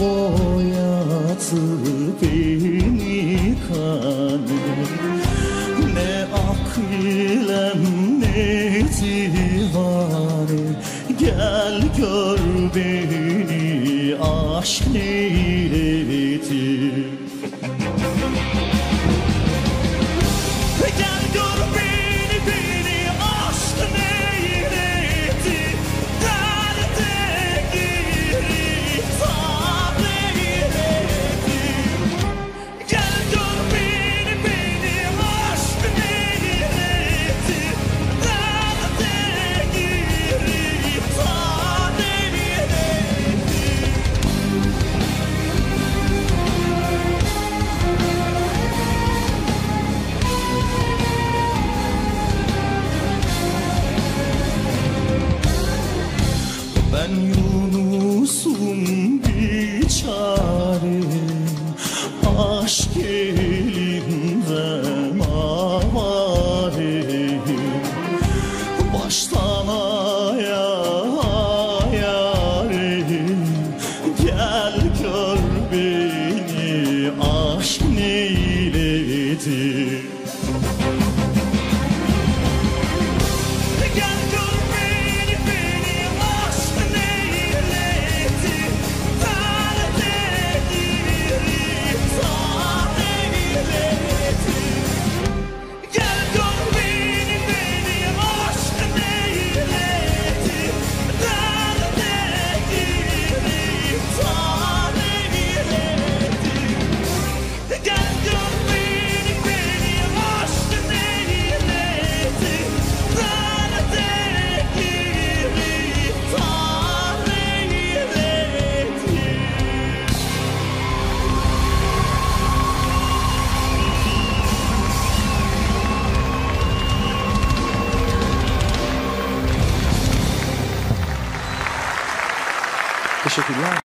boyattı beni kader Ne aklem ne divane Gel gör beni aşk neyledir Ben Yunus'um bir Shake.